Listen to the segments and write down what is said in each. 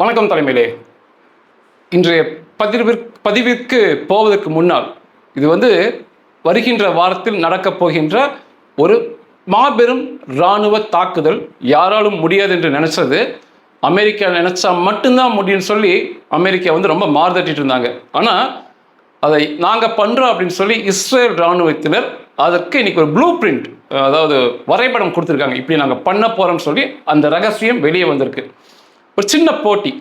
வணக்கம் தலைமையிலே. இன்றைய பதிவிற்கு பதிவிற்கு போவதற்கு முன்னால் இது வந்து வருகின்ற வாரத்தில் நடக்கப் போகின்ற ஒரு மாபெரும் இராணுவ தாக்குதல். யாராலும் முடியாது என்று நினைச்சது. அமெரிக்கா நினைச்சா மட்டும்தான் முடியும்னு சொல்லி அமெரிக்கா வந்து ரொம்ப மாறுதட்டிட்டு இருந்தாங்க. ஆனால் அதை நாங்கள் பண்ணுறோம் அப்படின்னு சொல்லி இஸ்ரேல் இராணுவத்தினர் அதற்கு இன்னைக்கு ஒரு ப்ளூ பிரிண்ட் அதாவது வரைபடம் கொடுத்துருக்காங்க. இப்படி நாங்கள் பண்ண போகிறோம்னு சொல்லி அந்த ரகசியம் வெளியே வந்திருக்கு. ஒரு சின்ன போட்டி.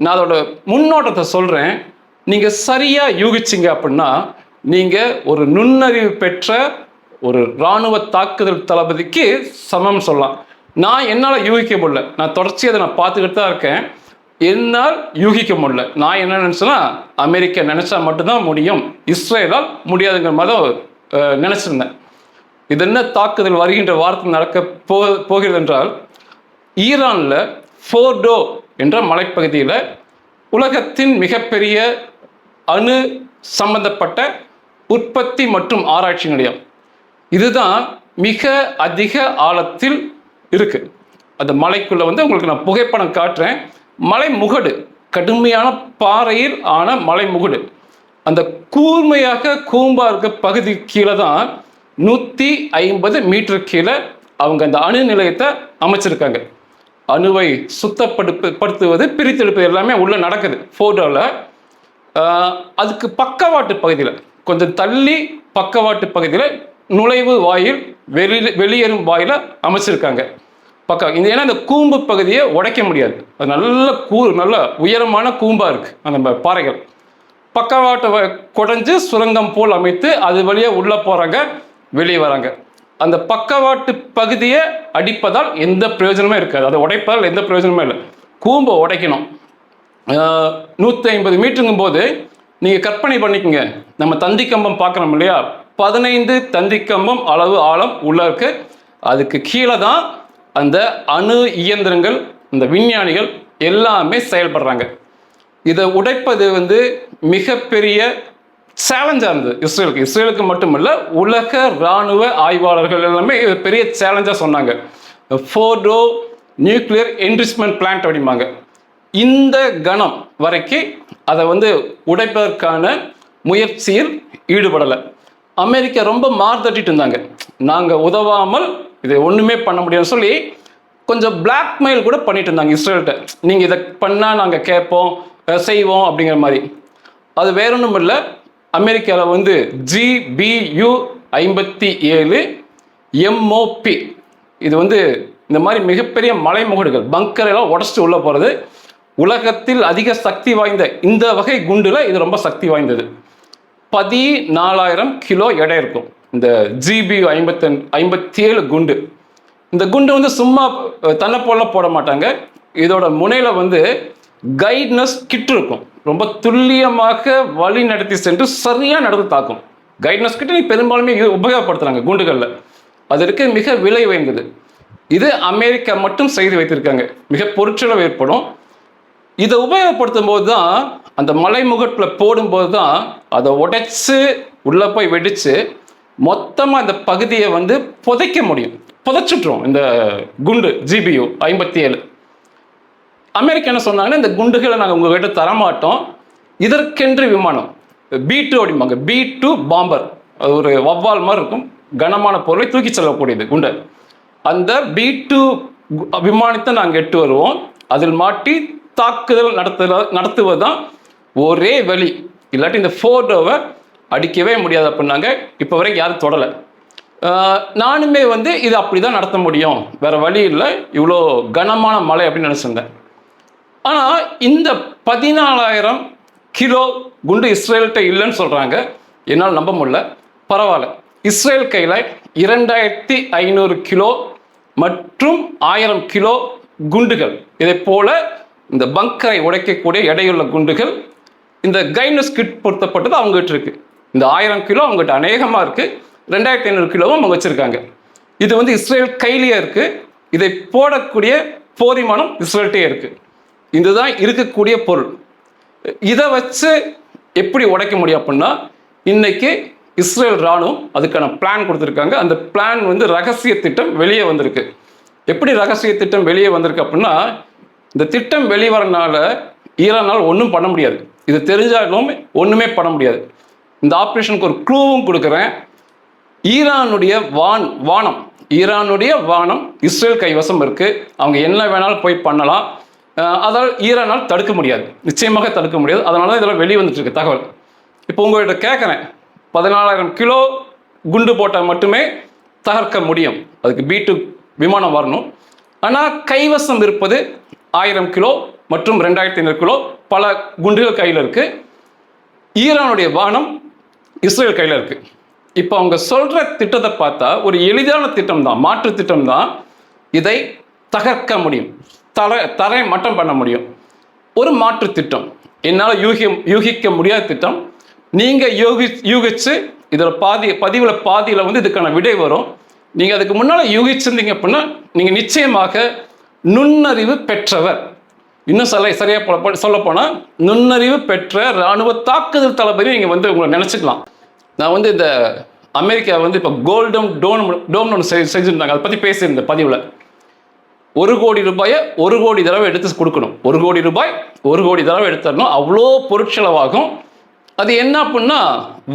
நான் அதோட முன்னோட்டத்தை சொல்கிறேன் நீங்கள் சரியாக யூகிச்சிங்க அப்படின்னா நீங்கள் ஒரு நுண்ணறிவு பெற்ற ஒரு இராணுவ தாக்குதல் தளபதிக்கு சமம் சொல்லலாம். நான் என்னால் யூகிக்க முடியல. நான் தொடர்ச்சி அதை நான் பார்த்துக்கிட்டு தான் இருக்கேன். என்னால் யூகிக்க முடியல. நான் என்ன நினச்சேன்னா அமெரிக்கா நினச்சா மட்டும்தான் முடியும். இஸ்ரேலால் முடியாதுங்கிற மாதிரி நினச்சிருந்தேன். இது என்ன தாக்குதல் வருகின்ற வாரத்தில் நடக்க போ போகிறது என்றால் ஈரானில் ஃபோர்டோ என்ற மலைப்பகுதியில் உலகத்தின் மிகப்பெரிய அணு சம்பந்தப்பட்ட உற்பத்தி மற்றும் ஆராய்ச்சி நிலையம். இதுதான் மிக அதிக ஆழத்தில் இருக்கு. அந்த மலைக்குள்ள வந்து உங்களுக்கு நான் புகைப்படம் காட்டுறேன். மலை முகடு கடுமையான பாறையில் ஆன மலை முகடு அந்த கூர்மையாக கூம்பா இருக்க பகுதி கீழே தான் நூற்றி ஐம்பது மீட்டர் கீழே அவங்க அந்த அணு நிலையத்தை அமைச்சிருக்காங்க. அணுவை சுத்தப்படுத்து படுத்துவது பிரித்தெடுப்பது எல்லாமே உள்ளே நடக்குது. ஃபோட்டோவில் அதுக்கு பக்கவாட்டு பகுதியில் கொஞ்சம் தள்ளி பக்கவாட்டு பகுதியில் நுழைவு வாயில் வெளியில் வெளியேறும் வாயில் அமைச்சிருக்காங்க. பக்கம் இந்த ஏன்னா இந்த கூம்பு பகுதியை உடைக்க முடியாது. அது நல்ல கூ நல்ல உயரமான கூம்பாக இருக்குது அந்த பாறைகள். பக்கவாட்டை வ- குடைஞ்சு சுரங்கம் போல் அமைத்து அது வழியாக உள்ளே போகிறாங்க வெளியே வராங்க. அந்த பக்கவாட்டு பகுதியை அடிப்பதால் எந்த பிரயோஜனமே இருக்காது. அதை உடைப்பதால் எந்த பிரயோஜனமே இல்லை. கூம்பை உடைக்கணும். நூற்றி ஐம்பது மீட்டருங்கும் போது நீங்கள் கற்பனை பண்ணிக்கோங்க. நம்ம தந்தி கம்பம் பார்க்குறோம் இல்லையா? பதினைந்து தந்தி கம்பம் அளவு ஆழம் உள்ள இருக்கு. அதுக்கு கீழே தான் அந்த அணு இயந்திரங்கள் இந்த விஞ்ஞானிகள் எல்லாமே செயல்படுறாங்க. இதை உடைப்பது வந்து மிகப்பெரிய சேலஞ்சாக இருந்தது இஸ்ரேலுக்கு. இஸ்ரேலுக்கு மட்டுமல்ல உலக இராணுவ ஆய்வாளர்கள் எல்லாமே இது பெரிய சேலஞ்சாக சொன்னாங்க. ஃபோர்டோ நியூக்ளியர் என்ரிச்மெண்ட் பிளான்ட் அப்படிம்பாங்க. இந்த கணம் வரைக்கும் அதை வந்து உடைப்பதற்கான முயற்சியில் ஈடுபடலை. அமெரிக்கா ரொம்ப மார்தட்டிட்டு இருந்தாங்க. நாங்கள் உதவாமல் இதை ஒன்றுமே பண்ண முடியும்னு சொல்லி கொஞ்சம் பிளாக்மெயில் கூட பண்ணிட்டு இருந்தாங்க இஸ்ரேல்கிட்ட. நீங்கள் இதை பண்ணால் நாங்கள் கேட்போம் செய்வோம் அப்படிங்கிற மாதிரி. அது வேற ஒன்றும் இல்லை அமெரிக்காவில் வந்து ஜிபியு ஐம்பத்தி ஏழு எம்ஓபி இது வந்து இந்த மாதிரி மிகப்பெரிய மலைமுகடுகள் பங்கரெல்லாம் உடச்சிட்டு உள்ளே போகிறது உலகத்தில் அதிக சக்தி வாய்ந்த இந்த வகை குண்டில் இது ரொம்ப சக்தி வாய்ந்தது. பதினாலாயிரம் கிலோ எடை இருக்கும். இந்த ஜிபியு ஐம்பத்தி ஐம்பத்தி ஏழு குண்டு. இந்த குண்டு வந்து சும்மா தன்னை போல போட மாட்டாங்க. இதோட முனையில் வந்து கைட்னஸ் கிட் இருக்கும். ரொம்ப துல்லியமாக வழி நடத்தி சென்று சரியாக நடந்து தாக்கும். கைட்னஸ் கிட்ட நீ பெரும்பாலுமே இது உபயோகப்படுத்துகிறாங்க குண்டுகளில். அது இருக்க மிக விலை உயர்ந்தது இது அமெரிக்கா மட்டும் செய்து வைத்திருக்காங்க. மிக பொருட்செலவு ஏற்படும். இதை உபயோகப்படுத்தும் போது தான் அந்த மலைமுகட்டில் போடும்போது தான் அதை உடைச்சு உள்ளே போய் வெடித்து மொத்தமாக அந்த பகுதியை வந்து புதைக்க முடியும். புதைச்சிட்ரும் இந்த குண்டு ஜிபியு ஐம்பத்தி ஏழு அமெரிக்கா என்ன சொன்னாங்கன்னா இந்த குண்டுகளை நாங்கள் உங்ககிட்ட தரமாட்டோம். இதற்கென்று விமானம் பி டூ அப்படிம்பாங்க பி டூ பாம்பர் அது ஒரு வவ்வால் மாதிரி இருக்கும். கனமான பொருளை தூக்கி செல்லக்கூடியது குண்டு. அந்த பி டூ விமானத்தை நாங்கள் எட்டு வருவோம். அதில் மாட்டி தாக்குதல் நடத்துற நடத்துவது தான் ஒரே வழி. இல்லாட்டி இந்த ஃபோட்டோவை அடிக்கவே முடியாது அப்படின்னாங்க. இப்போ வரைக்கும் யாரும் தொடலை. நானுமே வந்து இது அப்படி தான் நடத்த முடியும். வேறு வழி இல்லை. இவ்வளோ கனமான மலை அப்படின்னு நினச்சிருந்தேன். ஆனால் இந்த பதினாலாயிரம் கிலோ குண்டு இஸ்ரேல்கிட்ட இல்லைன்னு சொல்கிறாங்க என்னால் நம்ப முடியல. பரவாயில்ல. இஸ்ரேல் கையில் இரண்டாயிரத்தி ஐநூறு கிலோ மற்றும் ஆயிரம் கிலோ குண்டுகள். இதை போல இந்த பங்கரை உடைக்கக்கூடிய எடையுள்ள குண்டுகள் இந்த கைனஸ் கிட் பொருத்தப்பட்டது அவங்ககிட்ட இருக்கு. இந்த ஆயிரம் கிலோ அவங்ககிட்ட அநேகமாக இருக்கு. ரெண்டாயிரத்தி ஐநூறு கிலோவும் அவங்க வச்சிருக்காங்க. இது வந்து இஸ்ரேல் கையிலேயே இருக்கு. இதை போடக்கூடிய போதிமானம் இஸ்ரேல்கிட்டே இருக்குது இதுதான் இருக்கக்கூடிய பொருள். இதை வச்சு எப்படி உடைக்க முடியும் அப்படின்னா இன்னைக்கு இஸ்ரேல் ராணுவம் அதுக்கான பிளான் கொடுத்துருக்காங்க. அந்த பிளான் வந்து ரகசிய திட்டம் வெளியே வந்திருக்கு. எப்படி ரகசிய திட்டம் வெளியே வந்திருக்கு அப்படின்னா இந்த திட்டம் வெளிவரனால ஈரானால் ஒன்றும் பண்ண முடியாது. இது தெரிஞ்சாலும் ஒன்றுமே பண்ண முடியாது. இந்த ஆப்ரேஷனுக்கு ஒரு க்ளூவும் கொடுக்குறேன். ஈரானுடைய வான் வானம். ஈரானுடைய வானம் இஸ்ரேல் கைவசம் இருக்குது அவங்க என்ன வேணாலும் போய் பண்ணலாம். அதால் ஈரானால் தடுக்க முடியாது. நிச்சயமாக தடுக்க முடியாது. அதனால தான் இதெல்லாம் வெளியே வந்துட்டு இருக்கு தகவல். இப்போ உங்கள்கிட்ட கேட்குறேன். பதினாலாயிரம் கிலோ குண்டு போட்டால் மட்டுமே தகர்க்க முடியும். அதுக்கு பி டூ விமானம் வரணும். ஆனால் கைவசம் இருப்பது ஆயிரம் கிலோ மற்றும் ரெண்டாயிரத்தி ஐநூறு கிலோ பல குண்டுகள் கையில் இருக்கு. ஈரானுடைய வானம் இஸ்ரேல் கையில் இருக்கு. இப்போ அவங்க சொல்ற திட்டத்தை பார்த்தா ஒரு எளிதான திட்டம் தான் மாற்று திட்டம் தான் இதை தகர்க்க முடியும். தர தரை மட்டம் பண்ண முடியும். ஒரு மாற்று திட்டம் என்னால் யூகி யூகிக்க முடியாத திட்டம். நீங்கள் யூகி யூகிச்சு இதில் பாதி பதிவில் பாதியில் வந்து இதுக்கான விடை வரும். நீங்கள் அதுக்கு முன்னால் யூகிச்சிருந்தீங்க அப்படின்னா நீங்கள் நிச்சயமாக நுண்ணறிவு பெற்றவர். இன்னும் சொல்ல சரியாக சொல்ல சொல்லப்போனால் நுண்ணறிவு பெற்ற இராணுவ தாக்குதல் தளபதி நீங்கள் வந்து உங்களை நினச்சிக்கலாம். நான் வந்து இந்த அமெரிக்கா வந்து இப்போ கோல்டன் டோன் டோம்னு ஒன்று செஞ்சுருந்தாங்க. அதை பற்றி பேசியிருந்தேன் பதிவில். ஒரு கோடி ரூபாயை ஒரு கோடி தடவை எடுத்து கொடுக்கணும். ஒரு கோடி ரூபாய் ஒரு கோடி தடவை எடுத்துடணும். அவ்வளோ பொருட்செலவாகும். அது என்ன அப்படின்னா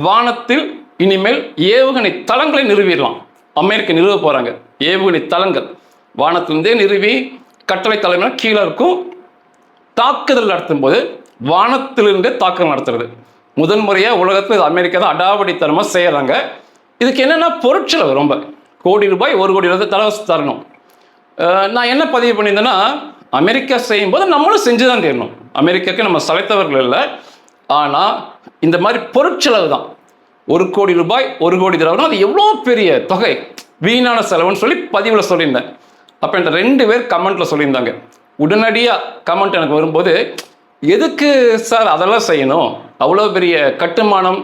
வானத்தில் இனிமேல் ஏவுகணை தளங்களை நிறுவிடலாம். அமெரிக்கா நிறுவ போகிறாங்க ஏவுகணை தளங்கள். வானத்திலிருந்தே நிறுவி கட்டளை தலைமையில் கீழே இருக்கும். தாக்குதல் நடத்தும் போது வானத்திலிருந்தே தாக்குதல் நடத்துறது. முதன் முறையாக உலகத்தில் அமெரிக்கா தான் அடாவடித்தனமாக செய்கிறாங்க இதுக்கு என்னென்னா பொருட்செலவு ரொம்ப. கோடி ரூபாய் ஒரு கோடி ரூபாய் தலை தரணும். நான் என்ன பதிவு பண்ணியிருந்தேன்னா அமெரிக்கா செய்யும்போது நம்மளும் செஞ்சு தான் தீரணும். அமெரிக்காவுக்கு நம்ம சலைத்தவர்கள் இல்லை. ஆனால் இந்த மாதிரி பொருட்செலவு தான். ஒரு கோடி ரூபாய் ஒரு கோடி தடவைனா அது எவ்வளோ பெரிய தொகை? வீணான செலவுன்னு சொல்லி பதிவில் சொல்லியிருந்தேன். அப்போ என்கிட்ட ரெண்டு பேர் கமெண்ட்டில் சொல்லியிருந்தாங்க. உடனடியாக கமெண்ட் எனக்கு வரும்போது எதுக்கு சார் அதெல்லாம் செய்யணும்? அவ்வளோ பெரிய கட்டுமானம்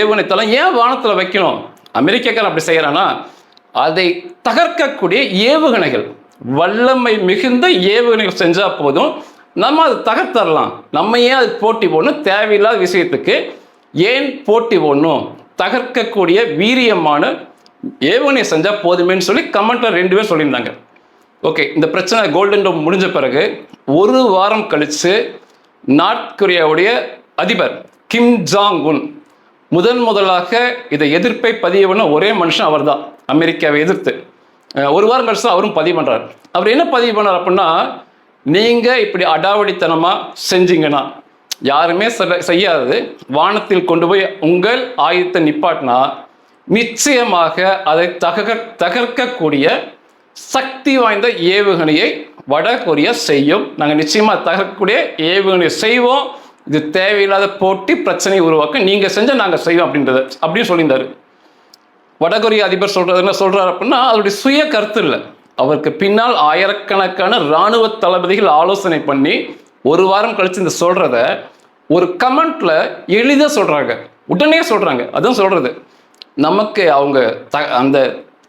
ஏவுகணை ஏன் வானத்தில் வைக்கணும்? அமெரிக்காக்காரன் அப்படி செய்கிறானா அதை தகர்க்கக்கூடிய ஏவுகணைகள் வல்லமை மிகுந்த ஏவுகணைகள் செஞ்சால் போதும். நம்ம அதை தகர்த்தரலாம். நம்ம ஏன் அது போட்டி போடணும்? தேவையில்லாத விஷயத்துக்கு ஏன் போட்டி போடணும்? தகர்க்கக்கூடிய வீரியமான ஏவுகணை செஞ்சால் போதுமேன்னு சொல்லி கமெண்ட்ல ரெண்டு பேர் சொல்லியிருந்தாங்க. ஓகே இந்த பிரச்சனை கோல்டன் டோம் முடிஞ்ச பிறகு ஒரு வாரம் கழித்து நார்த் கொரியாவுடைய அதிபர் கிம் ஜாங் உன் முதன் முதலாக இதை எதிர்ப்பை பதிய பண்ண ஒரே மனுஷன் அவர்தான். அமெரிக்காவை எதிர்த்து. ஒரு வாரம் கழிச்சு அவரும் பதிவு பண்ணுறார் அவர் என்ன பதிவு பண்ணார் அப்படின்னா நீங்கள் இப்படி அடாவடித்தனமாக செஞ்சீங்கன்னா யாருமே செய்யாதது வானத்தில் கொண்டு போய் உங்கள் ஆயுதத்தை நிப்பாட்டினா நிச்சயமாக அதை தகர் தகர்க்கக்கூடிய சக்தி வாய்ந்த ஏவுகணையை வட கொரியா செய்யும். நாங்கள் நிச்சயமாக தகர்க்கக்கூடிய ஏவுகணையை செய்வோம். இது தேவையில்லாத போட்டி பிரச்சனையை உருவாக்க நீங்கள் செஞ்ச நாங்கள் செய்வோம் அப்படின்றத. அப்படின்னு சொல்லியிருந்தாரு. வடகொரிய அதிபர் சொல்றது என்ன சொல்றாரு அப்படின்னா அவருடைய சுய கருத்து இல்லை. அவருக்கு பின்னால் ஆயிரக்கணக்கான இராணுவ தளபதிகள் ஆலோசனை பண்ணி ஒரு வாரம் கழிச்சு இந்த சொல்றத ஒரு கமெண்ட்ல எளிதாக சொல்றாங்க. உடனே சொல்றாங்க. அதான் சொல்றது. நமக்கு அவங்க த அந்த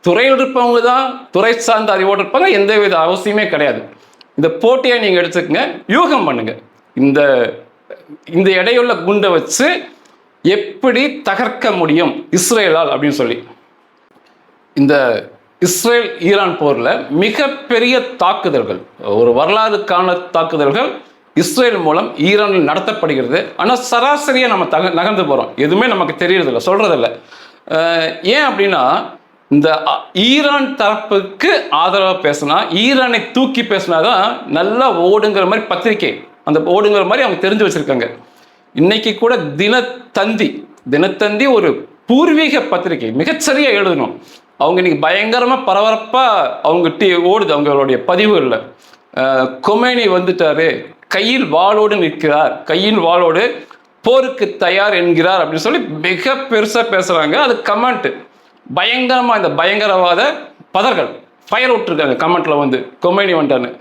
துறையில் இருப்பவங்க தான் துறை சார்ந்த அறிவோடு இருப்பாங்க எந்த வித அவசியமே கிடையாது. இந்த போட்டியை நீங்கள் எடுத்துக்கங்க யூகம் பண்ணுங்க. இந்த இந்த எடையுள்ள குண்டை வச்சு எப்படி தகர்க்க முடியும் இஸ்ரேலால் அப்படின்னு சொல்லி. இந்த இஸ்ரேல் ஈரான் போரில் மிகப்பெரிய தாக்குதல்கள் ஒரு வரலாறு காண தாக்குதல்கள் இஸ்ரேல் மூலம் ஈரானில் நடத்தப்படுகிறது. ஆனால் சராசரியாக நம்ம தக நகர்ந்து போகிறோம் எதுவுமே நமக்கு தெரியறதில்ல சொல்கிறதில்ல ஏன் அப்படின்னா இந்த ஈரான் தரப்புக்கு ஆதரவாக பேசினா ஈரானை தூக்கி பேசினா தான் நல்லா ஓடுங்கிற மாதிரி பத்திரிக்கை அந்த ஓடுங்கிற மாதிரி அவங்க தெரிஞ்சு வச்சுருக்காங்க. இன்னைக்கு கூட தினத்தந்தி தினத்தந்தி ஒரு பூர்வீக பத்திரிகை மிகச்சரியாக எழுதணும். அவங்க இன்னைக்கு பயங்கரமாக பரபரப்பாக அவங்க டி ஓடுது அவங்களுடைய பதிவுகளில். கொமேனி வந்துட்டாரு. கையில் வாளோடு நிற்கிறார். கையில் வாளோடு போருக்கு தயார் என்கிறார் அப்படின்னு சொல்லி மிக பெருசாக பேசுகிறாங்க அது கமெண்ட் பயங்கரமாக இந்த பயங்கரவாத பதர்கள் ஃபயர் விட்டுருக்காங்க கமெண்ட்டில் வந்து. கொமேனி வந்துட்டான்னு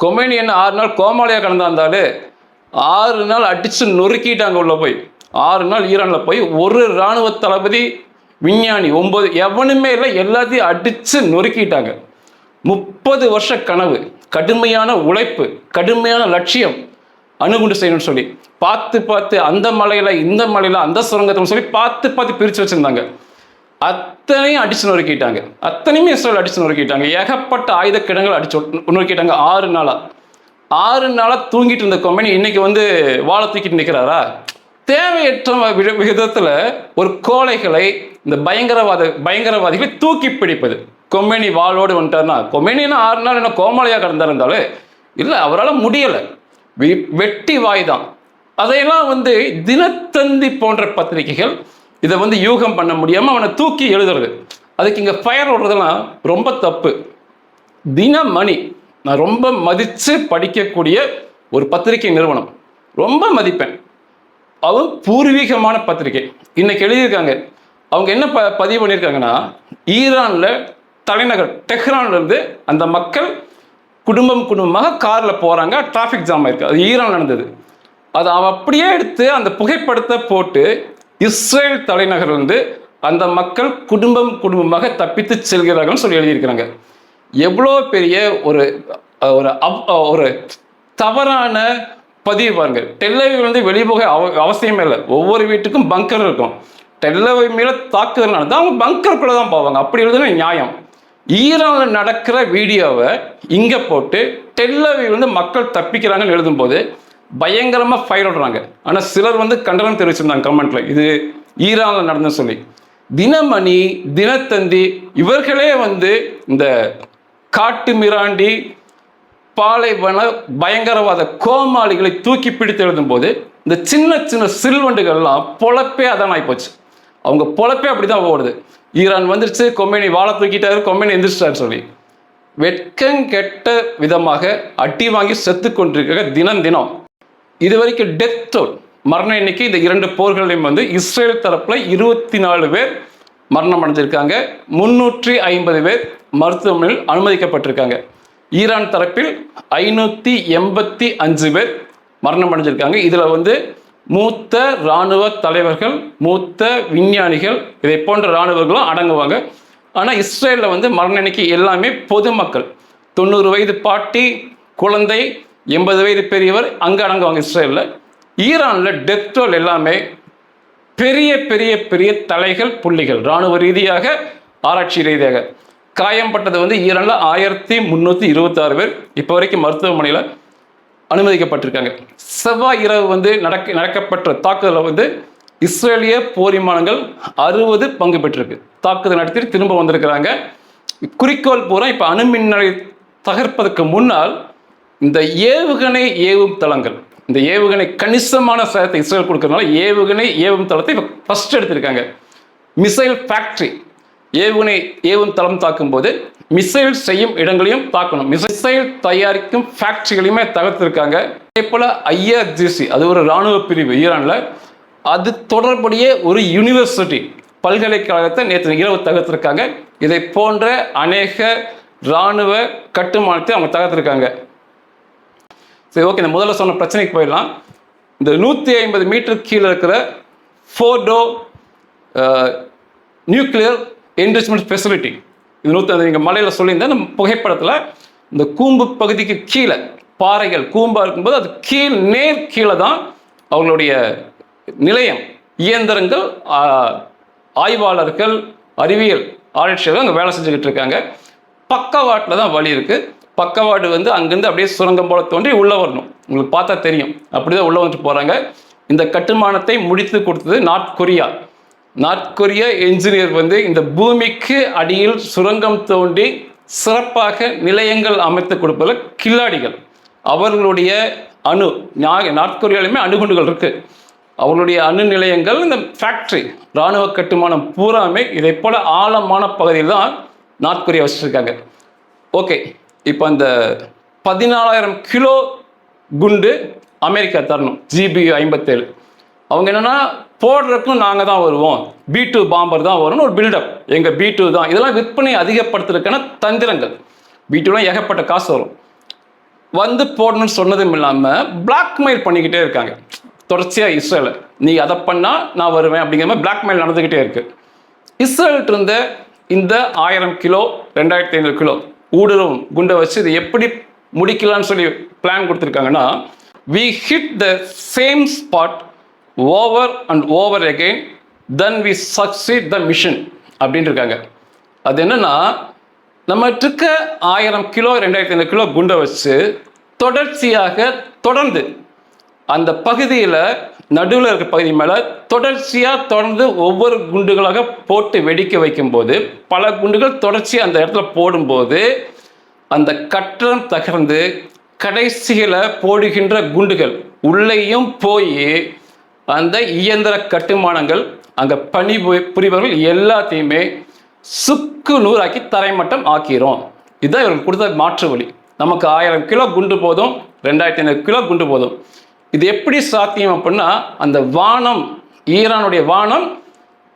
கொமேனி என்ன ஆறு நாள் கோமாளியா கடந்தா இருந்தாலே ஆறு நாள் அடித்து நொறுக்கிட்டாங்க உள்ளே போய். ஆறு நாள் ஈரானில் போய் ஒரு இராணுவ தளபதி விஞ்ஞானி ஒன்பது எவனுமே இல்லை எல்லாத்தையும் அடித்து நொறுக்கிட்டாங்க. முப்பது வருஷ கனவு கடுமையான உழைப்பு கடுமையான லட்சியம் அணுகுண்டு செய்யணும்னு சொல்லி. பார்த்து பார்த்து அந்த மலையில் இந்த மலையில் அந்த சுரங்கத்தில் சொல்லி பார்த்து பார்த்து பிரித்து வச்சுருந்தாங்க. அத்தனையும் அடிச்சு நொறுக்கிட்டாங்க. அத்தனையுமே இஸ்ரேல் அடிச்சு நொறுக்கிட்டாங்க. ஏகப்பட்ட ஆயுத கிடங்கள் அடிச்சு நொறுக்கிட்டாங்க ஆறு நாளாக ஆறு நாளாக தூங்கிட்டு இருந்த கொம்பனி இன்னைக்கு வந்து வாழை தூக்கிட்டு நிற்கிறாரா தேவையற்ற விதத்தில் ஒரு கோழைகளை இந்த பயங்கரவாத பயங்கரவாதிகளை தூக்கி பிடிப்பது. கொம்மினி வாளோடு வந்துட்டார்னா கொம்மினின்னு ஆறு நாள் என்ன கோமாளியாக கடந்திருந்தாலே இல்லை அவரால் முடியலை. வெ- வெட்டி வாய் தான் அதையெல்லாம் வந்து தினத்தந்தி போன்ற பத்திரிகைகள் இதை வந்து யூகம் பண்ண முடியாமல் அவனை தூக்கி எழுதுறது. அதுக்கு இங்கே ஃபயர் விடுறதெல்லாம் ரொம்ப தப்பு. தினமணி நான் ரொம்ப மதித்து படிக்கக்கூடிய ஒரு பத்திரிகை நிறுவனம். ரொம்ப மதிப்பேன் அவன் பூர்வீகமான பத்திரிகை. இன்னைக்கு எழுதியிருக்காங்க. அவங்க என்ன ப பதிவு பண்ணியிருக்காங்கன்னா ஈரானில் தலைநகர் டெஹ்ரான்ல இருந்து அந்த மக்கள் குடும்பம் குடும்பமாக காரில் போகிறாங்க டிராஃபிக் ஜாம் ஆயிருக்கு. அது ஈரான் நடந்தது. அதை அவன் அப்படியே எடுத்து அந்த புகைப்படத்தை போட்டு இஸ்ரேல் தலைநகர் வந்து அந்த மக்கள் குடும்பம் குடும்பமாக தப்பித்து செல்கிறார்கள்னு சொல்லி எழுதியிருக்கிறாங்க. எவ்வளோ பெரிய ஒரு ஒரு அவ்- ஒரு தவறான பதிவு பாருங்க. டெல்லவியில் வந்து வெளியே போக அவ அவசியமே இல்லை. ஒவ்வொரு வீட்டுக்கும் பங்கர் இருக்கும். டெல்லவி மேல தாக்குதல் தான் அவங்க பங்கருக்குள்ள தான் போவாங்க. அப்படி எழுதுனா நியாயம். ஈரானில் நடக்கிற வீடியோவை இங்கே போட்டு டெல்லவியில் வந்து மக்கள் தப்பிக்கிறாங்கன்னு எழுதும்போது பயங்கரமாக ஃபயர் விடுறாங்க. ஆனால் சிலர் வந்து கண்டனம் தெரிவிச்சிருந்தாங்க கமெண்ட்ல இது ஈரானில் நடந்ததுன்னு சொல்லி. தினமணி தினத்தந்தி இவர்களே வந்து இந்த காட்டு மிராண்டி பாலைவன பயங்கரவாத கோமாளிகளை தூக்கி பிடித்து எழுதும்போது இந்த சின்ன சின்ன சில்வண்டுகள்லாம் பொழப்பே அதான் ஆயிப்போச்சு அவங்க பொழப்பே அப்படிதான் ஓடுது. ஈரான் வந்துருச்சு கொம்மெனி வாழை தூக்கிட்டாரு கொம்மெனி எந்திரிச்சிட்டாரு சொல்லி. வெட்கம் கெட்ட விதமாக அடி வாங்கி செத்து கொண்டிருக்க தினம் தினம். இது வரைக்கும் டெத் டோல் மரண எண்ணிக்கை இந்த இரண்டு போர்களையும் வந்து இஸ்ரேல் தரப்புல இருபத்தி நாலு பேர் மரணம் அடைஞ்சிருக்காங்க. முன்னூற்றி ஐம்பது பேர் மருத்துவமனையில் அனுமதிக்கப்பட்டிருக்காங்க. ஈரான் தரப்பில் ஐநூற்றி எண்பத்தி அஞ்சு பேர் மரணம் அடைஞ்சிருக்காங்க இதில் வந்து மூத்த இராணுவ தலைவர்கள் மூத்த விஞ்ஞானிகள் இதை போன்ற இராணுவர்களும் அடங்குவாங்க. ஆனால் இஸ்ரேலில் வந்து மரண எண்ணிக்கை எல்லாமே பொதுமக்கள். தொண்ணூறு வயது பாட்டி குழந்தை எண்பது வயது பெரியவர் அங்கே அடங்குவாங்க இஸ்ரேலில். ஈரானில் டெத் டோல் எல்லாமே பெரிய பெரிய பெரிய தலைகள் புள்ளிகள். இராணுவ ரீதியாக ஆராய்ச்சி ரீதியாக. காயம்பட்டது வந்து ஈரானில் ஆயிரத்தி முந்நூற்றி இருபத்தாறு பேர் இப்போ வரைக்கும் மருத்துவமனையில் அனுமதிக்கப்பட்டிருக்காங்க. செவ்வாய் இரவு வந்து நடக்க நடக்கப்பட்ட தாக்குதலில் வந்து இஸ்ரேலிய போர் விமானங்கள் அறுபது பங்கு பெற்றிருக்கு. தாக்குதல் நடத்தி திரும்ப வந்திருக்கிறாங்க. குறிக்கோள் பூரா இப்போ அணுமின் நிலைய தகர்ப்பதற்கு முன்னால் இந்த ஏவுகணை ஏவும் தளங்கள் இந்த ஏவுகணை கணிசமான சேதத்தை இஸ்ரேல் கொடுக்கறதுனால ஏவுகணை ஏவும் தளத்தை இப்போ ஃபஸ்ட் எடுத்திருக்காங்க. மிசைல் ஃபேக்ட்ரி ஏவுகணை ஏவும் தளம் தாக்கும்போது மிசைல் செய்யும் இடங்களையும் தாக்கணும். மிசைல் தயாரிக்கும் ஃபேக்டரிகளையுமே தகர்த்திருக்காங்க. அதே போல ஐஆர்ஜிசி அது ஒரு இராணுவ பிரிவு ஈரானில். அது தொடர்புடைய ஒரு யூனிவர்சிட்டி பல்கலைக்கழகத்தை நேற்று இரவு தகர்த்திருக்காங்க. இதை போன்ற அநேக இராணுவ கட்டுமானத்தை அவங்க தகர்த்திருக்காங்க. சரி ஓகே இந்த முதல்ல சொன்ன பிரச்சனைக்கு போயிடலாம். இந்த நூற்றி ஐம்பது மீட்டர் கீழே இருக்கிற ஃபோர்டோ நியூக்ளியர் என்ரிச்மெண்ட் ஃபெசிலிட்டி இது நூற்றி நீங்கள் மலையில் சொல்லியிருந்தேன் இந்த புகைப்படத்தில் இந்த கூம்பு பகுதிக்கு கீழே பாறைகள் கூம்பாக இருக்கும்போது அது கீழ் நேர் கீழே தான் அவங்களுடைய நிலையம். இயந்திரங்கள் ஆய்வாளர்கள் அறிவியல் ஆராய்ச்சியாளர்கள் அங்கே வேலை செஞ்சுக்கிட்டு இருக்காங்க. பக்கவாட்டில் தான் வழி இருக்குது பக்கவாடு வந்து அங்கேருந்து அப்படியே சுரங்கம் போல தோன்றி உள்ளே வரணும். உங்களுக்கு பார்த்தா தெரியும். அப்படிதான் உள்ளே வந்துட்டு போகிறாங்க இந்த கட்டுமானத்தை முடித்து கொடுத்தது North Korea. North Korea engineer வந்து இந்த பூமிக்கு அடியில் சுரங்கம் தோண்டி சிறப்பாக நிலையங்கள் அமைத்து கொடுப்பதில் கில்லாடிகள். அவர்களுடைய அணு நார்த் கொரியாலுமே அணுகுண்டுகள் இருக்கு. அவர்களுடைய அணு நிலையங்கள் இந்த ஃபேக்ட்ரி இராணுவ கட்டுமானம் பூராமே இதை போல ஆழமான பகுதியில் தான் நார்த் கொரியா வச்சுருக்காங்க. ஓகே இப்போ அந்த பதினாலாயிரம் கிலோ குண்டு அமெரிக்கா தரணும் ஜிபி ஐம்பத்தேழு. அவங்க என்னன்னா போடுறதுக்கும் நாங்கள் தான் வருவோம். பி டூ பாம்பர் தான் வரும்னு ஒரு பில்டப் எங்கள் பி டூ தான். இதெல்லாம் விற்பனை அதிகப்படுத்துறதுக்கான தந்திரங்கள். பி டூலாம் ஏகப்பட்ட காசு வரும். வந்து போடணும்னு சொன்னதும் இல்லாமல் பிளாக்மெயில் பண்ணிக்கிட்டே இருக்காங்க. தொடர்ச்சியாக இஸ்ரேலை. நீ அதை பண்ணால் நான் வருவேன் அப்படிங்கிற மாதிரி பிளாக்மெயில் நடந்துக்கிட்டே இருக்கு. இஸ்ரேல்கிட்ட இருந்த இந்த ஆயிரம் கிலோ ரெண்டாயிரத்தி ஐநூறு கிலோ ஊடுருவும் குண்டை வச்சு இது எப்படி முடிக்கலாம்னு சொல்லி பிளான் கொடுத்துருக்காங்கன்னா we hit the same spot over and over again then we succeed the mission அப்படின்னு இருக்காங்க அது என்னென்னா நம்மகிட்ட இருக்க ஆயிரம் கிலோ ரெண்டாயிரத்தி ஐநூறு கிலோ குண்டை வச்சு தொடர்ச்சியாக தொடர்ந்து அந்த பகுதியில் நடுவில் இருக்க பகுதி மேலே தொடர்ச்சியாக தொடர்ந்து ஒவ்வொரு குண்டுகளாக போட்டு வெடிக்க வைக்கும்போது பல குண்டுகள் தொடர்ச்சியாக அந்த இடத்துல போடும்போது அந்த கட்டணம் தகர்ந்து கடைசியில் போடுகின்ற குண்டுகள் உள்ளேயும் போய் அந்த இயந்திர கட்டுமானங்கள் அங்கே பணி புரிபவர்கள் எல்லாத்தையுமே சுக்கு நூறாக்கி தரைமட்டம் ஆக்கிறோம் இதுதான் இவர்கள் கொடுத்த மாற்று வழி. நமக்கு ஆயிரம் கிலோ குண்டு போதும் ரெண்டாயிரத்தி ஐநூறு கிலோ குண்டு போதும். இது எப்படி சாத்தியம் அப்படின்னா அந்த வானம் ஈரானுடைய வானம்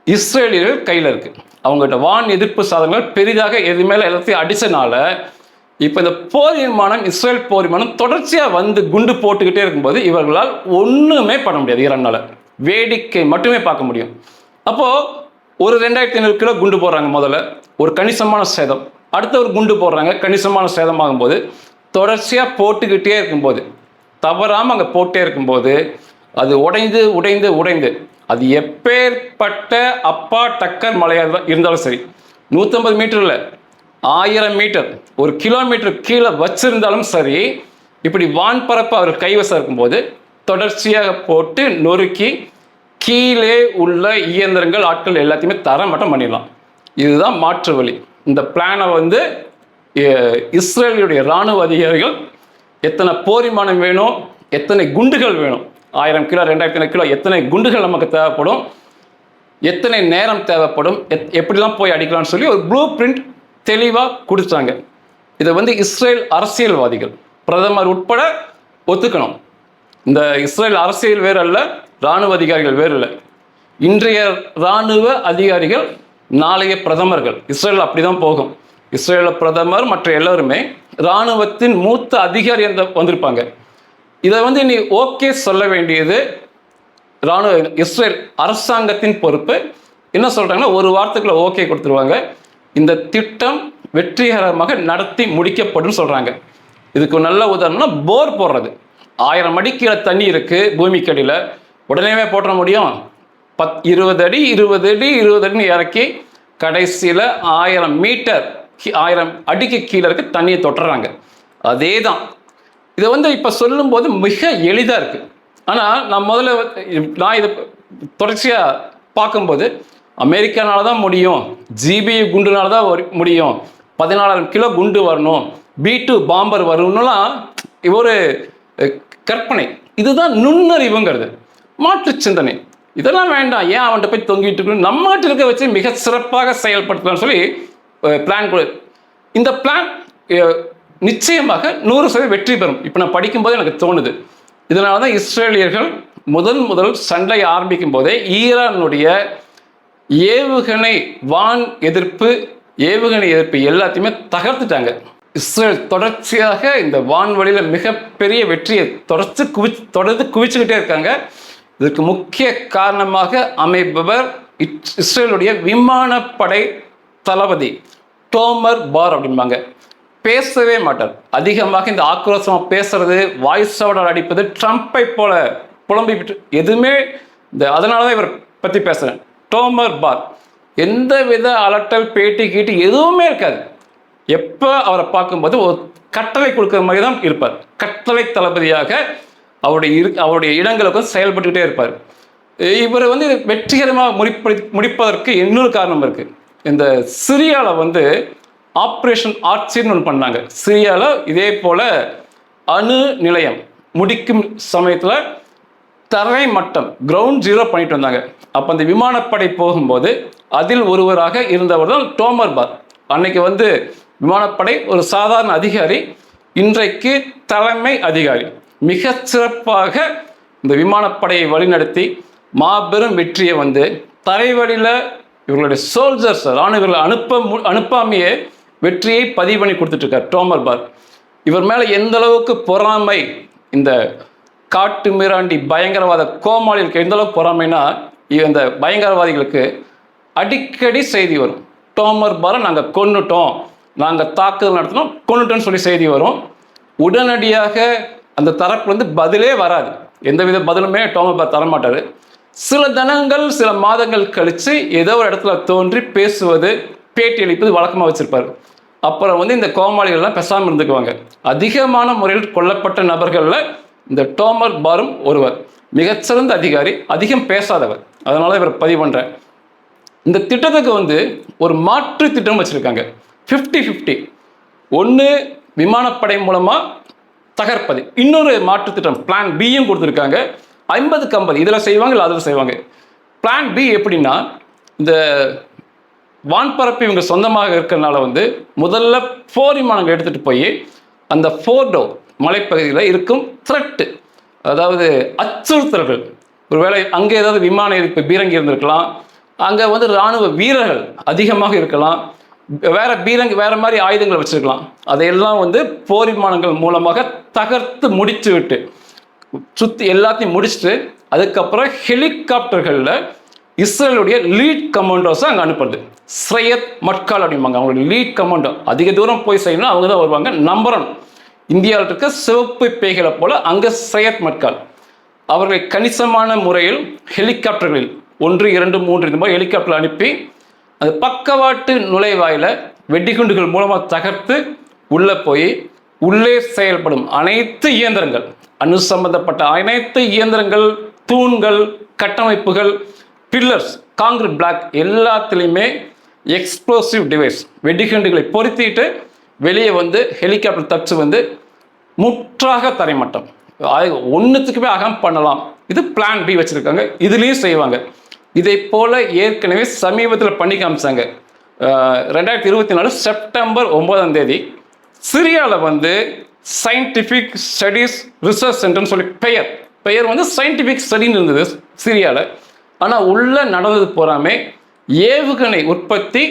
இஸ்ரேலியர்கள் கையில் இருக்குது அவங்ககிட்ட வான் எதிர்ப்பு சாதனங்கள் பெரிதாக எது மேலே எல்லாத்தையும் அடித்தனால இப்போ இந்த போர் விமானம் இஸ்ரேல் போர் விமானம் தொடர்ச்சியாக வந்து குண்டு போட்டுக்கிட்டே இருக்கும்போது இவர்களால் ஒன்றுமே பண்ண முடியாது ஈரானால் வேடிக்கை மட்டுமே பார்க்க முடியும். அப்போது ஒரு ரெண்டாயிரத்தி ஐநூறு கிலோ குண்டு போடுறாங்க முதல்ல. ஒரு கணிசமான சேதம். அடுத்த ஒரு குண்டு போடுறாங்க கணிசமான சேதம் ஆகும்போது தொடர்ச்சியாக போட்டுக்கிட்டே இருக்கும்போது தவறாமல் அங்கே போட்டே இருக்கும்போது அது உடைந்து உடைந்து உடைந்து அது எப்பேற்பட்ட அப்பா டக்கர் மலையாக இருந்தாலும் சரி நூற்றம்பது மீட்டரில் ஆயிரம் மீட்டர் ஒரு கிலோமீட்டர் கீழே வச்சிருந்தாலும் சரி இப்படி வான்பரப்பு அவர் கைவசம் இருக்கும்போது தொடர்ச்சியாக போட்டு நொறுக்கி கீழே உள்ள இயந்திரங்கள் ஆட்கள் எல்லாத்தையுமே தரமட்டம் பண்ணிடலாம். இதுதான் மாற்று வழி. இந்த பிளானை வந்து இஸ்ரேலுடைய இராணுவ அதிகாரிகள் எத்தனை போரிமானம் வேணும் எத்தனை குண்டுகள் வேணும் ஆயிரம் கிலோ ரெண்டாயிரத்தி ஐநூறு கிலோ எத்தனை குண்டுகள் நமக்கு தேவைப்படும் எத்தனை நேரம் தேவைப்படும் எத் எப்படிலாம் போய் அடிக்கலாம்னு சொல்லி ஒரு ப்ளூ பிரிண்ட் தெளிவாக கொடுத்தாங்க இதை வந்து இஸ்ரேல் அரசியல்வாதிகள் பிரதமர் உட்பட ஒத்துக்கணும். இந்த இஸ்ரேல் அரசியல் வேறு அல்ல இராணுவ அதிகாரிகள் வேறு இல்லை இன்றைய இராணுவ அதிகாரிகள் நாளைய பிரதமர்கள். இஸ்ரேல் அப்படி தான் போகும். இஸ்ரேல பிரதமர் மற்ற எல்லாருமே இராணுவத்தின் மூத்த அதிகாரி அந்த வந்திருப்பாங்க. இதை வந்து நீ ஓகே சொல்ல வேண்டியது இராணுவ இஸ்ரேல் அரசாங்கத்தின் பொறுப்பு. என்ன சொல்கிறாங்கன்னா ஒரு வாரத்துக்குள்ள ஓகே கொடுத்துருவாங்க. இந்த திட்டம் வெற்றிகரமாக நடத்தி முடிக்கப்படும் சொல்றாங்க. இதுக்கு நல்ல உதாரணம்னா போர் போடுறது. ஆயிரம் அடி கீழே தண்ணி இருக்கு பூமிக்கடியில். உடனே போட்டுற முடியும். பத் இருபது அடி இருபது அடி இருபது அடின்னு இறக்கி கடைசியில் ஆயிரம் மீட்டர் கீ- ஆயிரம் அடிக்கு கீழே இருக்க தண்ணியை தொட்டுறாங்க. அதே தான் இதை வந்து இப்போ சொல்லும்போது மிக எளிதாக இருக்குது ஆனால் நான் முதல்ல நான் இதை தொடர்ச்சியாக பார்க்கும்போது அமெரிக்கானால தான் முடியும். ஜிபி குண்டுனால தான் முடியும். பதினாலாயிரம் கிலோ குண்டு வரணும். பி டூ பாம்பர் வரணும்லாம் ஒரு கற்பனை. இதுதான் நுண்ணறிவுங்கிறது. மாற்று சிந்தனை. இதெல்லாம் வேண்டாம். ஏன் அவன்கிட்ட போய் தொங்கிட்டு இருக்கணும்? நம்ம நாட்டில் இருக்க வச்சு மிக சிறப்பாக செயல்படுத்தலாம்னு சொல்லி பிளான் கொடு. இந்த பிளான் நிச்சயமாக நூறு சதவீதம் வெற்றி பெறும். இப்போ நான் படிக்கும்போது எனக்கு தோணுது. இதனால தான் இஸ்ரேலியர்கள் முதல் முதல் சண்டை ஆரம்பிக்கும் போதே ஈரானுடைய ஏவுகணை வான் எதிர்ப்பு ஏவுகணை எதிர்ப்பு எல்லாத்தையுமே தகர்த்துட்டாங்க. இஸ்ரேல் தொடர்ச்சியாக இந்த வான்வழியில் மிகப்பெரிய வெற்றியை தொடர்ச்சி குவி தொடர்ந்து குவிச்சுக்கிட்டே இருக்காங்க. இதற்கு முக்கிய காரணமாக அமைப்பவர் இஸ்ரேலுடைய விமானப்படை தளபதி டோமர் பார் அப்படிம்பாங்க. பேசவே மாட்டார். அதிகமாக இந்த ஆக்ரோஷமாக பேசுறது வாய்ஸ் ஓவர் அடிப்பது ட்ரம்ப்பை போல புலம்பி விட்டு எதுவுமே இந்த அதனால தான் இவர் பற்றி பேசுகிறேன் டோமர் பார் எந்த வித அலட்டல் பேட்டி கீட்டி எதுவுமே இருக்காது. எப்போ அவரை பார்க்கும்போது ஒரு கட்டளை கொடுக்குற மாதிரி தான் இருப்பார். கட்டளை தளபதியாக அவருடைய இரு அவருடைய இடங்களுக்கும் செயல்பட்டுக்கிட்டே இருப்பார். இவர் வந்து வெற்றிகரமாக முடிப்படி முடிப்பதற்கு இன்னொரு காரணம் இருக்குது இந்த சிரியாவில் வந்து ஆப்ரேஷன் ஆர்ச்சின்னு ஒன்று பண்ணாங்க. சிரியாவில் இதே போல் அணு நிலையம் முடிக்கும் சமயத்தில் தரை மட்டம் கிரவுண்ட் ஜீரோ பண்ணிட்டு வந்தாங்க. அப்போ அந்த விமானப்படை போகும்போது அதில் ஒருவராக இருந்தவர் தான் டோமர் பார். அன்னைக்கு வந்து விமானப்படை ஒரு சாதாரண அதிகாரி இன்றைக்கு தலைமை அதிகாரி. மிக சிறப்பாக இந்த விமானப்படையை வழிநடத்தி மாபெரும் வெற்றியை வந்து தரைவழியில் இவர்களுடைய சோல்ஜர்ஸ் ராணுவர்களை அனுப்ப மு- அனுப்பாமையே வெற்றியை பதிவு பண்ணி கொடுத்துட்ருக்கார் டோமர் பார். இவர் மேலே எந்த அளவுக்கு பொறாமை இந்த காட்டு மிராண்டி பயங்கரவாத கோமாளிகளுக்கு எந்தளவுக்கு பொறாமைனா இந்த பயங்கரவாதிகளுக்கு அடிக்கடி செய்தி வரும். டோமர் பாரை நாங்கள் கொண்டுட்டோம் நாங்கள் தாக்குதல் நடத்தினோம். கொன்னுட்டோம்னு சொல்லி செய்தி வரும். உடனடியாக அந்த தரப்புலேருந்து பதிலே வராது. எந்தவித பதிலுமே டோமர் பார் தரமாட்டார். சில தினங்கள் சில மாதங்கள் கழித்து ஏதோ ஒரு இடத்துல தோன்றி பேசுவது பேட்டி அளிப்பது வழக்கமாக வச்சுருப்பார். அப்புறம் வந்து இந்த கோமாளிகள்லாம் பேசாமல் இருந்துக்குவாங்க. அதிகமான முறையில் கொல்லப்பட்ட நபர்களில் இந்த டோமர் பாரும் ஒருவர் மிகச்சிறந்த அதிகாரி அதிகம் பேசாதவர். அதனால இவர் பதிவு பண்ணுறேன் இந்த திட்டத்துக்கு வந்து ஒரு மாற்று திட்டம் வச்சுருக்காங்க. ஃபிஃப்டி ஃபிஃப்டி ஒன்று விமானப்படை மூலமாக தகர்ப்பது. இன்னொரு மாற்று திட்டம் பிளான் பியும் கொடுத்துருக்காங்க. ஐம்பதுக்கு ஐம்பது. இதில் செய்வாங்க இல்லை அதில் செய்வாங்க. பிளான் பி எப்படின்னா இந்த வான்பரப்பு இவங்க சொந்தமாக இருக்கிறனால வந்து முதல்ல போர் விமானங்கள் எடுத்துகிட்டு போய் அந்த ஃபோர்டோ மலைப்பகுதியில் இருக்கும் த்ரெட்டு அதாவது அச்சுறுத்தல்கள். ஒருவேளை அங்கே ஏதாவது விமான எதிர்ப்பு பீரங்கி இருந்திருக்கலாம். அங்கே வந்து இராணுவ வீரர்கள் அதிகமாக இருக்கலாம். வேற பீரங்கி வேற மாதிரி ஆயுதங்களை வச்சிருக்கலாம். அதையெல்லாம் வந்து போர் விமானங்கள் மூலமாக தகர்த்து முடிச்சு விட்டு சுற்றி எல்லாத்தையும் முடிச்சுட்டு அதுக்கப்புறம் ஹெலிகாப்டர்களில் இஸ்ரேலுடைய லீட் கமாண்டோஸை அங்கே அனுப்புறது. ஸ்ரேயத் மட்கால் அப்படிம்பாங்க. அவங்களுடைய லீட் கமாண்டோ அதிக தூரம் போய் செய்யணும்னா அவங்க தான் வருவாங்க. நம்பரன் இந்தியாவில் இருக்க சிவப்பு பேய்களை போல அங்கே சையத் மட்கால். அவர்களை கணிசமான முறையில் ஹெலிகாப்டர்களில் ஒன்று இரண்டு மூன்று இந்த மாதிரி ஹெலிகாப்டர் அனுப்பி அது பக்கவாட்டு நுழைவாயில் வெடிகுண்டுகள் மூலமாக தகர்த்து உள்ளே போய் உள்ளே செயல்படும் அனைத்து இயந்திரங்கள் அணு சம்பந்தப்பட்ட அனைத்து இயந்திரங்கள் தூண்கள் கட்டமைப்புகள் பில்லர்ஸ் காங்கிரீட் பிளாக் எல்லாத்துலேயுமே எக்ஸ்ப்ளோசிவ் டிவைஸ் வெடிகுண்டுகளை பொருத்திட்டு வெளியே வந்து ஹெலிகாப்டர் தச்சு வந்து முற்றாக தரைமட்டம். ஒன்றுத்துக்குமே அகம் பண்ணலாம். இது பிளான் பி வச்சுருக்காங்க. இதுலேயும் செய்வாங்க. இதை போல் ஏற்கனவே சமீபத்தில் பண்ணி காமிச்சாங்க. ரெண்டாயிரத்தி இருபத்தி நாலு செப்டம்பர் ஒன்பதாம் தேதி சிரியாவில் வந்து சயின்டிஃபிக் ஸ்டடீஸ் ரிசர்ச் சென்டர்னு சொல்லி பெயர். பெயர் வந்து சயின்டிஃபிக் ஸ்டடின்னு இருந்தது சிரியாவில் ஆனால் உள்ளே நடந்தது போறாமே ஏவுகணை உற்பத்தி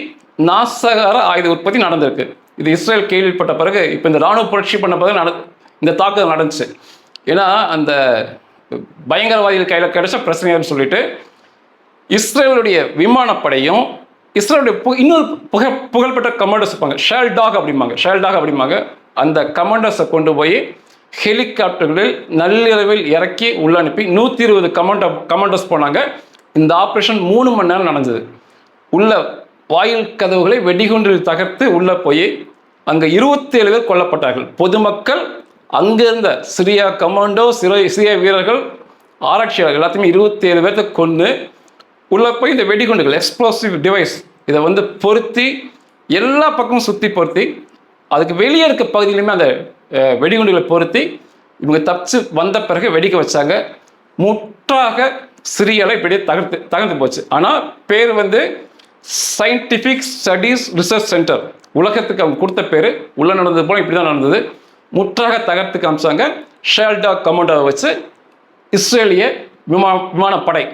நாசகார ஆயுத உற்பத்தி நடந்திருக்கு. இது இஸ்ரேல் கேள்விப்பட்ட பிறகு இப்போ இந்த ராணுவ புரட்சி பண்ண பிறகு நட இந்த தாக்குதல் நடந்துச்சு. ஏன்னா அந்த பயங்கரவாதிகள் கையில் கிடைச்ச பிரச்சனைன்னு சொல்லிட்டு இஸ்ரேலுடைய விமானப்படையும் இஸ்ரேலுடைய பு- இன்னொரு புக புகழ்பெற்ற கமாண்டர்ஸ் இருப்பாங்க ஷேல் டாக் அப்படிம்பாங்க ஷேல் டாக் அப்படிம்பாங்க அந்த கமாண்டர்ஸை கொண்டு போய் ஹெலிகாப்டர்களில் நள்ளிரவில் இறக்கி உள்ள அனுப்பி நூற்றி இருபது கமாண்டர் கமாண்டர்ஸ் போனாங்க. இந்த ஆப்ரேஷன் மூணு மணி நேரம் நடந்தது. உள்ள வாயில் கதவுகளை வெடிகுண்டில் தகர்த்து உள்ளே போய் அங்கே இருபத்தி ஏழு பேர் கொல்லப்பட்டார்கள். பொதுமக்கள் அங்கிருந்த சிரியா கமாண்டோ சிறை சிறிய வீரர்கள் ஆராய்ச்சியாளர்கள் எல்லாத்தையுமே இருபத்தி ஏழு பேர்த்த கொண்டு உள்ளே போய் இந்த வெடிகுண்டுகள் எக்ஸ்ப்ளோசிவ் டிவைஸ் இதை வந்து பொருத்தி எல்லா பக்கமும் சுற்றி பொருத்தி அதுக்கு வெளியே இருக்க பகுதியிலுமே அந்த வெடிகுண்டுகளை பொருத்தி இவங்க தப்பிச்சு வந்த பிறகு வெடிக்க வச்சாங்க. முற்றாக சிறியலை இப்படியே தகர்த்து தகர்ந்து போச்சு. ஆனால் பேர் வந்து சயின்டிஃபிக் ஸ்டடீஸ் ரிசர்ச் சென்டர் உலகத்துக்கு அவங்க கொடுத்த பேர் உள்ளே நடந்தது போல இப்படி தான் நடந்தது. முற்றாக தகர்த்து காமிச்சாங்க ஷேல்டா கமாண்டோவை வச்சு இஸ்ரேலிய விமான விமானப்படை.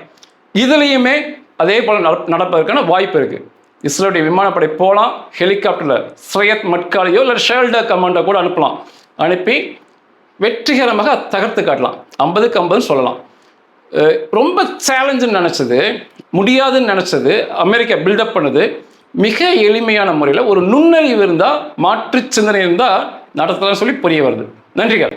இதுலேயுமே அதே போல் நட- நடப்பதற்கான வாய்ப்பு இருக்கு. இஸ்ரேலுடைய விமானப்படை போகலாம் ஹெலிகாப்டரில் ஸ்ரேயத் மட்காலையோ இல்லை ஷேல்டா கமாண்டோ கூட அனுப்பலாம். அனுப்பி வெற்றிகரமாக தகர்த்து காட்டலாம். ஐம்பதுக்கு ஐம்பதுன்னு சொல்லலாம். ரொம்ப சேலஞ்சுன்னு நினச்சது முடியாதுன்னு நினச்சது அமெரிக்கா பில்டப் பண்ணுது மிக எளிமையான முறையில் ஒரு நுண்ணறிவு இருந்தால் மாற்று சிந்தனை இருந்தால் நடத்தலாம் சொல்லி புரிய வருது. நன்றிகள்